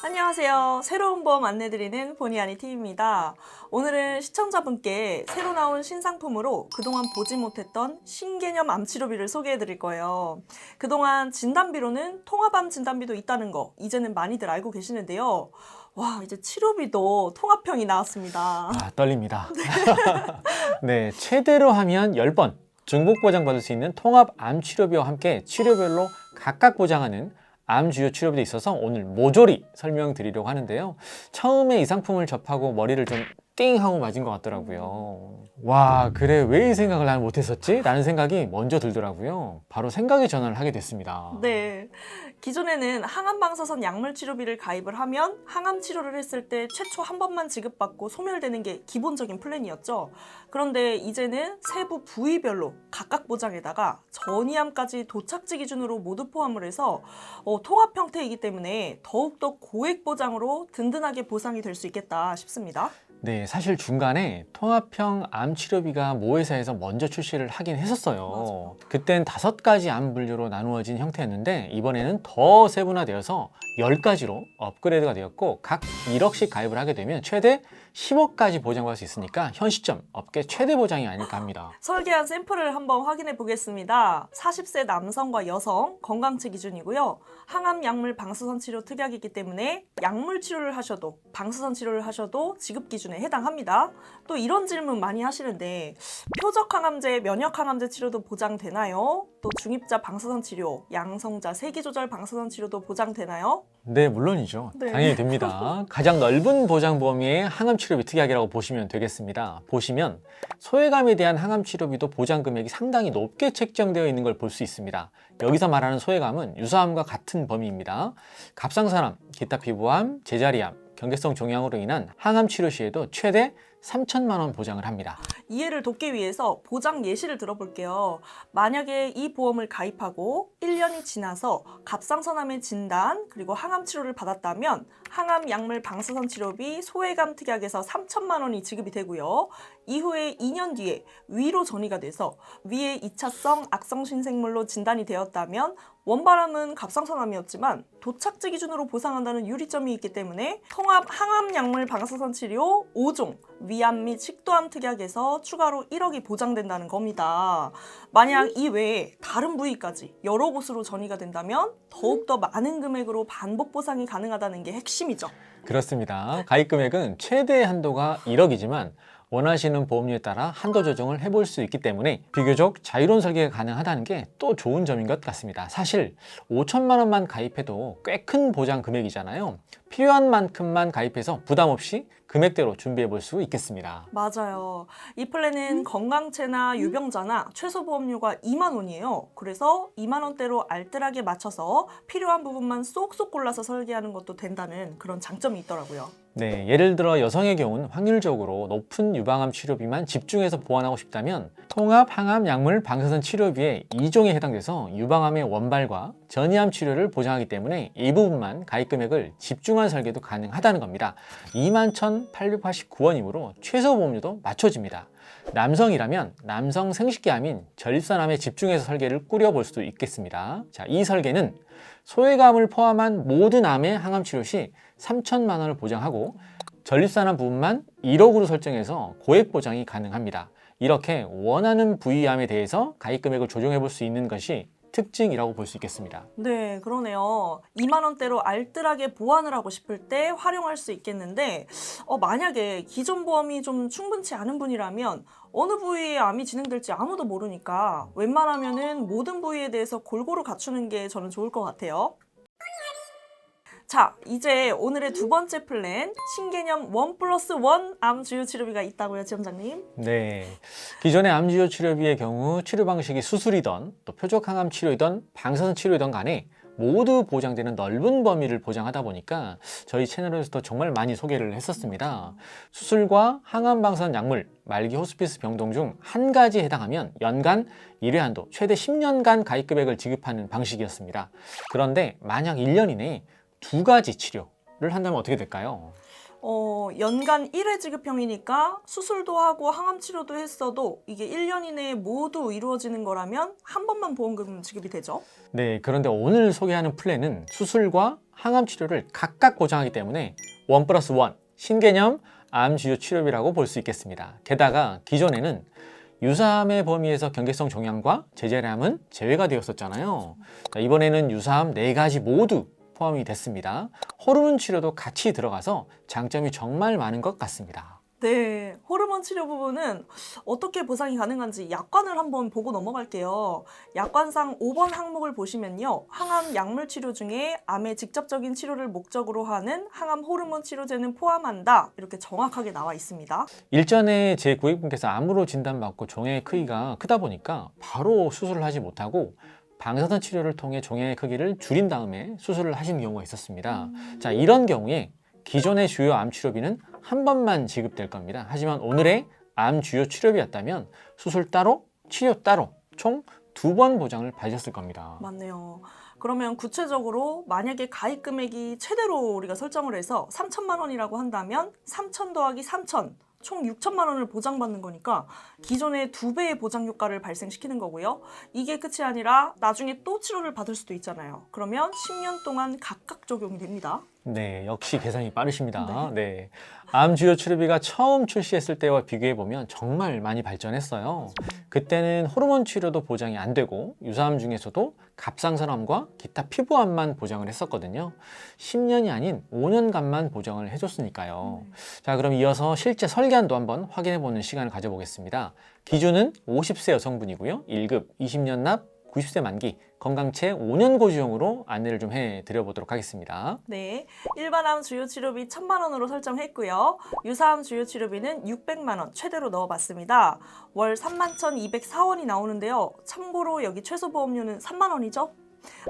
안녕하세요. 새로운 보험 안내드리는 본의 아니 팀입니다. 오늘은 시청자분께 새로 나온 신상품으로 그동안 보지 못했던 신개념 암치료비를 소개해드릴 거예요. 그동안 진단비로는 통합암 진단비도 있다는 거 이제는 많이들 알고 계시는데요. 와 이제 치료비도 통합형이 나왔습니다. 아, 떨립니다. 네, 최대로 하면 10번 중복 보장받을 수 있는 통합 암 치료비와 함께 치료별로 각각 보장하는 암 주요 치료비도 있어서 오늘 모조리 설명드리려고 하는데요. 처음에 이 상품을 접하고 머리를 좀 띵 하고 맞은 것 같더라고요. 와, 그래 왜 이 생각을 나는 못했었지? 라는 생각이 먼저 들더라고요. 바로 생각의 전환을 하게 됐습니다. 네. 기존에는 항암 방사선 약물 치료비를 가입을 하면 항암 치료를 했을 때 최초 한 번만 지급받고 소멸되는 게 기본적인 플랜이었죠. 그런데 이제는 세부 부위별로 각각 보장에다가 전이암까지 도착지 기준으로 모두 포함을 해서 어, 통합 형태이기 때문에 더욱더 고액 보장으로 든든하게 보상이 될 수 있겠다 싶습니다. 네, 사실 중간에 통합형 암 치료비가 모 회사에서 먼저 출시를 하긴 했었어요. 그땐 다섯 가지 암 분류로 나누어진 형태였는데 이번에는 더 세분화되어서 10가지로 업그레이드가 되었고 각 1억씩 가입을 하게 되면 최대 10억까지 보장받을 수 있으니까 현 시점 업계 최대 보장이 아닐까 합니다. 설계한 샘플을 한번 확인해 보겠습니다. 40세 남성과 여성 건강체 기준이고요. 항암 약물 방사선 치료 특약이기 때문에 약물 치료를 하셔도 방사선 치료를 하셔도 지급 기준에 해당합니다. 또 이런 질문 많이 하시는데 표적 항암제, 면역 항암제 치료도 보장되나요? 또 중입자 방사선 치료, 양성자 세기 조절 방사선 치료도 보장되나요? 네, 물론이죠. 네. 당연히 됩니다. 가장 넓은 보장 범위의 항암 치료비 특약이라고 보시면 되겠습니다. 보시면 소외감에 대한 항암 치료비도 보장 금액이 상당히 높게 책정되어 있는 걸 볼 수 있습니다. 여기서 말하는 소외감은 유사암과 같은 범위입니다. 갑상선암, 기타 피부암, 제자리암, 경계성 종양으로 인한 항암 치료 시에도 최대 3천만 원 보장을 합니다. 이해를 돕기 위해서 보장 예시를 들어볼게요. 만약에 이 보험을 가입하고 1년이 지나서 갑상선암의 진단 그리고 항암 치료를 받았다면 항암 약물 방사선 치료비 소외감 특약에서 3천만 원이 지급이 되고요. 이후에 2년 뒤에 위로 전이가 돼서 위에 2차성 악성 신생물로 진단이 되었다면 원바람은 갑상선암이었지만 도착지 기준으로 보상한다는 유리점이 있기 때문에 통합 항암 약물 방사선 치료 5종 위암 및 식도암 특약에서 추가로 1억이 보장된다는 겁니다. 만약 이 외에 다른 부위까지 여러 곳으로 전이가 된다면 더욱더 많은 금액으로 반복 보상이 가능하다는 게 핵심이죠. 그렇습니다. 가입 금액은 최대 한도가 1억이지만 원하시는 보험료에 따라 한도 조정을 해볼 수 있기 때문에 비교적 자유로운 설계가 가능하다는 게 또 좋은 점인 것 같습니다. 사실 5천만 원만 가입해도 꽤 큰 보장 금액이잖아요. 필요한 만큼만 가입해서 부담 없이 금액대로 준비해 볼 수 있겠습니다. 맞아요. 이 플랜은 건강체나 유병자나 최소 보험료가 2만 원이에요. 그래서 2만 원대로 알뜰하게 맞춰서 필요한 부분만 쏙쏙 골라서 설계하는 것도 된다는 그런 장점이 있더라고요. 네, 예를 들어 여성의 경우는 확률적으로 높은 유방암 치료비만 집중해서 보완하고 싶다면 통합 항암 약물 방사선 치료비의 2종에 해당돼서 유방암의 원발과 전이암 치료를 보장하기 때문에 이 부분만 가입 금액을 집중한 설계도 가능하다는 겁니다. 21,889원이므로 최소 보험료도 맞춰집니다. 남성이라면 남성 생식기암인 전립선암에 집중해서 설계를 꾸려볼 수도 있겠습니다. 자, 이 설계는 소외감을 포함한 모든 암의 항암 치료 시 3천만 원을 보장하고 전립선암 부분만 1억으로 설정해서 고액 보장이 가능합니다. 이렇게 원하는 부위암에 대해서 가입 금액을 조정해 볼 수 있는 것이 특징이라고 볼 수 있겠습니다. 네, 그러네요. 2만 원대로 알뜰하게 보완을 하고 싶을 때 활용할 수 있겠는데 어, 만약에 기존 보험이 좀 충분치 않은 분이라면 어느 부위에 암이 진행될지 아무도 모르니까 웬만하면은 모든 부위에 대해서 골고루 갖추는 게 저는 좋을 것 같아요. 자, 이제 오늘의 두 번째 플랜 신개념 원 플러스 원 암 주요 치료비가 있다고요, 지점장님? 네. 기존의 암 주요 치료비의 경우 치료 방식이 수술이던 또 표적 항암 치료이던 방사선 치료이던 간에 모두 보장되는 넓은 범위를 보장하다 보니까 저희 채널에서도 정말 많이 소개를 했었습니다. 수술과 항암 방사선 약물, 말기 호스피스 병동 중 한 가지에 해당하면 연간 1회 한도 최대 10년간 가입 금액을 지급하는 방식이었습니다. 그런데 만약 1년 이내에 두 가지 치료를 한다면 어떻게 될까요? 어, 연간 1회 지급형이니까 수술도 하고 항암 치료도 했어도 이게 1년 이내에 모두 이루어지는 거라면 한 번만 보험금 지급이 되죠. 네, 그런데 오늘 소개하는 플랜은 수술과 항암 치료를 각각 보장하기 때문에 원 플러스 원 신개념 암 주요 치료비라고 볼 수 있겠습니다. 게다가 기존에는 유사암의 범위에서 경계성 종양과 제재암은 제외가 되었었잖아요. 자, 이번에는 유사암 네 가지 모두 포함이 됐습니다. 호르몬 치료도 같이 들어가서 장점이 정말 많은 것 같습니다. 네, 호르몬 치료 부분은 어떻게 보상이 가능한지 약관을 한번 보고 넘어갈게요. 약관상 5번 항목을 보시면요. 항암 약물 치료 중에 암의 직접적인 치료를 목적으로 하는 항암 호르몬 치료제는 포함한다. 이렇게 정확하게 나와 있습니다. 일전에 제 고객분께서 암으로 진단받고 종양의 크기가 크다 보니까 바로 수술을 하지 못하고 방사선 치료를 통해 종양의 크기를 줄인 다음에 수술을 하신 경우가 있었습니다. 자, 이런 경우에 기존의 주요 암 치료비는 한 번만 지급될 겁니다. 하지만 오늘의 암 주요 치료비였다면 수술 따로, 치료 따로 총 두 번 보장을 받으셨을 겁니다. 맞네요. 그러면 구체적으로 만약에 가입 금액이 최대로 우리가 설정을 해서 3천만 원이라고 한다면 3천 더하기 3천 총 6천만 원을 보장받는 거니까 기존의 두 배의 보장 효과를 발생시키는 거고요. 이게 끝이 아니라 나중에 또 치료를 받을 수도 있잖아요. 그러면 10년 동안 각각 적용이 됩니다. 네, 역시 계산이 빠르십니다. 네. 암 주요 치료비가 처음 출시했을 때와 비교해 보면 정말 많이 발전했어요. 그때는 호르몬 치료도 보장이 안 되고 유사암 중에서도 갑상선암과 기타 피부암만 보장을 했었거든요. 10년이 아닌 5년간만 보장을 해줬으니까요. 자, 그럼 이어서 실제 설계안도 한번 확인해 보는 시간을 가져보겠습니다. 기준은 50세 여성분이고요. 1급 20년 납 90세 만기 건강체 5년 고지용으로 안내를 좀 해 드려보도록 하겠습니다. 네, 일반암 주요 치료비 1천만 원으로 설정했고요. 유사암 주요 치료비는 600만 원 최대로 넣어봤습니다. 월 31,204원이 나오는데요. 참고로 여기 최소 보험료는 3만 원이죠.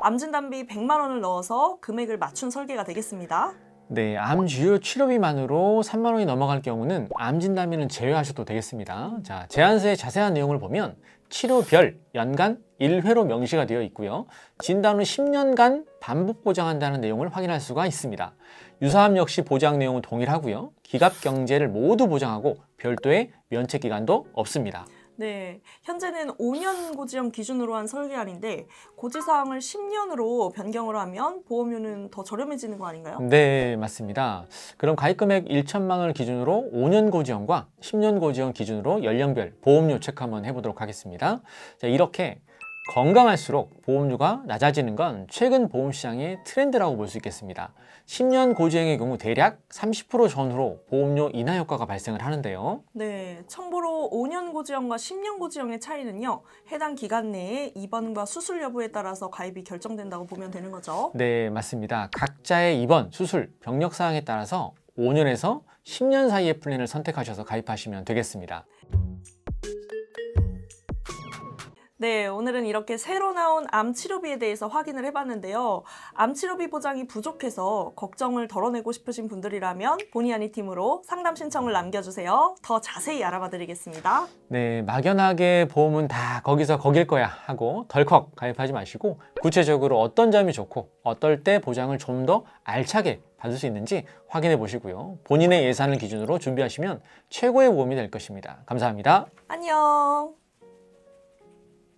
암 진단비 100만 원을 넣어서 금액을 맞춘 설계가 되겠습니다. 네, 암 주요 치료비만으로 3만 원이 넘어갈 경우는 암 진단비는 제외하셔도 되겠습니다. 자, 제안서의 자세한 내용을 보면 치료별 연간 1회로 명시가 되어 있고요. 진단 후 10년간 반복 보장한다는 내용을 확인할 수가 있습니다. 유사암 역시 보장 내용은 동일하고요. 기갑 경제를 모두 보장하고 별도의 면책 기간도 없습니다. 네, 현재는 5년 고지형 기준으로 한 설계안인데 고지사항을 10년으로 변경을 하면 보험료는 더 저렴해지는 거 아닌가요? 네, 맞습니다. 그럼 가입 금액 1천만 원을 기준으로 5년 고지형과 10년 고지형 기준으로 연령별 보험료 체크 한번 해보도록 하겠습니다. 자, 이렇게 건강할수록 보험료가 낮아지는 건 최근 보험 시장의 트렌드라고 볼 수 있겠습니다. 10년 고지형의 경우 대략 30% 전후로 보험료 인하 효과가 발생을 하는데요. 네, 참고로 5년 고지형과 10년 고지형의 차이는요, 해당 기간 내에 입원과 수술 여부에 따라서 가입이 결정된다고 보면 되는 거죠. 네, 맞습니다. 각자의 입원, 수술, 병력 사항에 따라서 5년에서 10년 사이의 플랜을 선택하셔서 가입하시면 되겠습니다. 네, 오늘은 이렇게 새로 나온 암 치료비에 대해서 확인을 해봤는데요. 암 치료비 보장이 부족해서 걱정을 덜어내고 싶으신 분들이라면 본의 아니 팀으로 상담 신청을 남겨주세요. 더 자세히 알아봐드리겠습니다. 네, 막연하게 보험은 다 거기서 거길 거야 하고 덜컥 가입하지 마시고 구체적으로 어떤 점이 좋고 어떨 때 보장을 좀 더 알차게 받을 수 있는지 확인해 보시고요. 본인의 예산을 기준으로 준비하시면 최고의 보험이 될 것입니다. 감사합니다. 안녕.